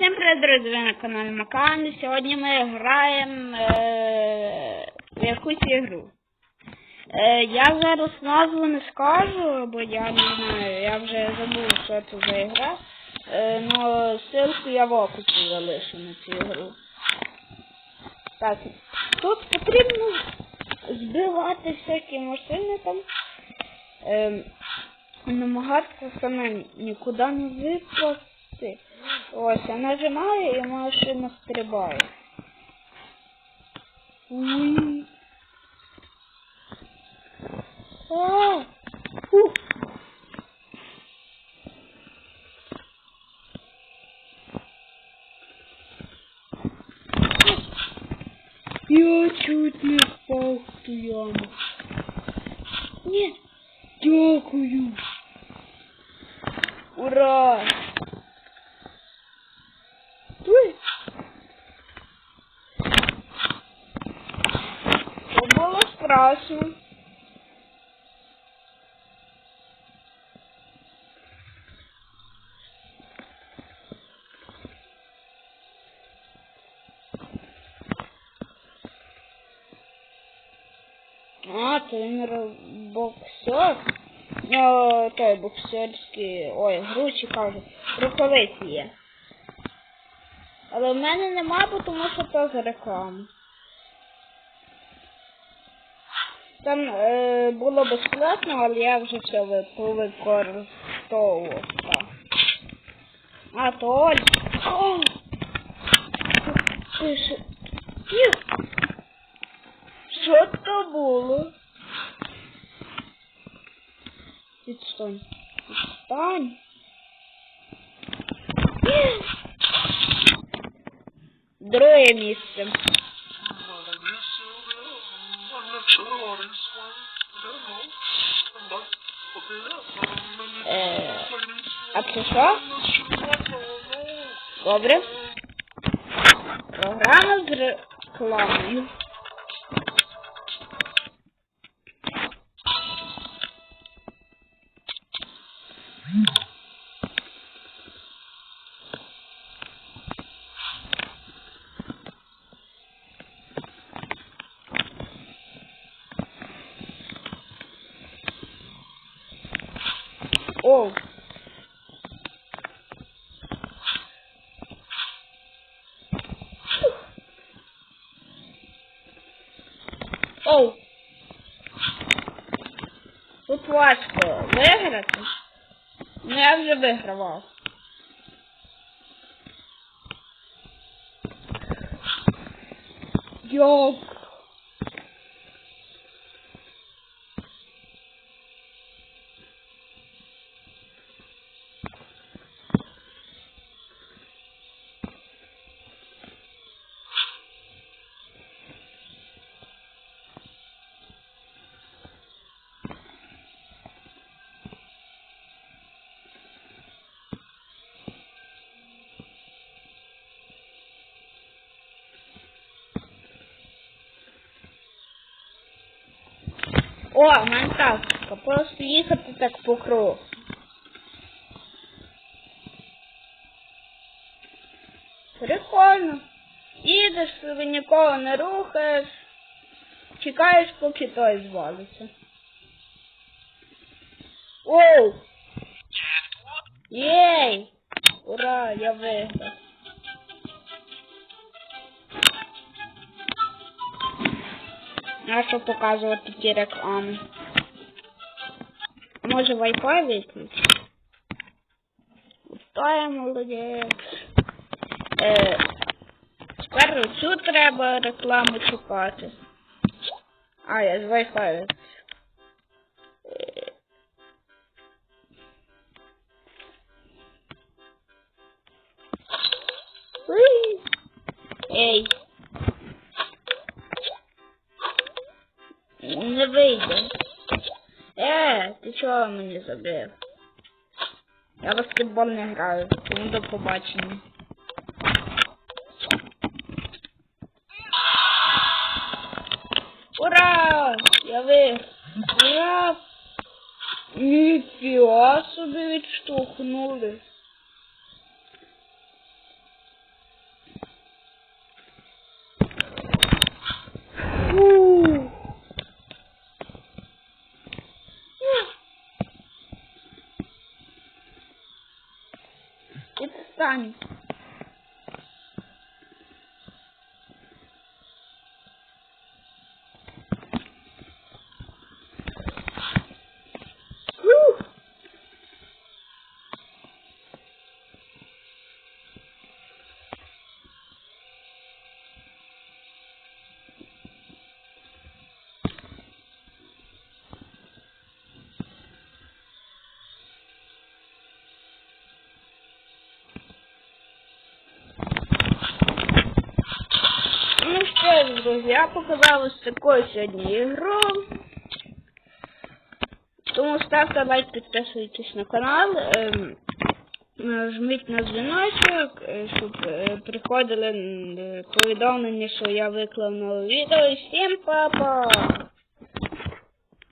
Всім привіт, друзі, ви на каналі Макан. Сьогодні ми граємо е, в якусь ігру. Е, я зараз назву не скажу, бо я не знаю, я вже забув, що це за ігра. Е, но ссылку я в описі залишу на цю ігру. Так, тут потрібно збивати всякі машини там. Е, намагатися саме нікуди не випасти. Ось, я нажимаю і машина стрибає. Фу. Я чуть не впав в ту яму. Ні. Дякую. Ура! Ой. Це було страшно. А, ро- боксер. О, той боксерський. Ой, гручі кажуть. Рукавиці є. Але в мене нема, бо тому що то за рекламу. Там е, було безплатно, але я вже все ви- повикористовував. А, то Оль. О! Ти? Ні. Що то було? Відстань. Відстань. Друге місце. Е, а це що? Добре. Програма з. О. Оу. Тут важко виграти. Ну я вже вигравав. Йоп. О, тактика. Просто їхати так по кругу. Прикольно. Їдеш, собі нікого не рухаєш. Чекаєш, поки той звалиться. Оу! Єй! Ура, я виграв. А що показувати ті реклами? Може Wi-Fi виключити? Та молодець. Е, тепер цю треба рекламу чекати. А, я з Wi-Fi. Не вийде. Е, ти чого мені забив? Я в баскетбол не граю, тому до побачення. Ура! Я виграв! Ура! Ніфіга собі відштовхнули. Відстань. Фу. Друзі, я показав ось таку сьогодні ігру. Тому ставте лайк, підписуйтесь на канал, е, жміть на дзвіночок, е, щоб е, приходили е, повідомлення, що я виклав нове відео. І всім па-па!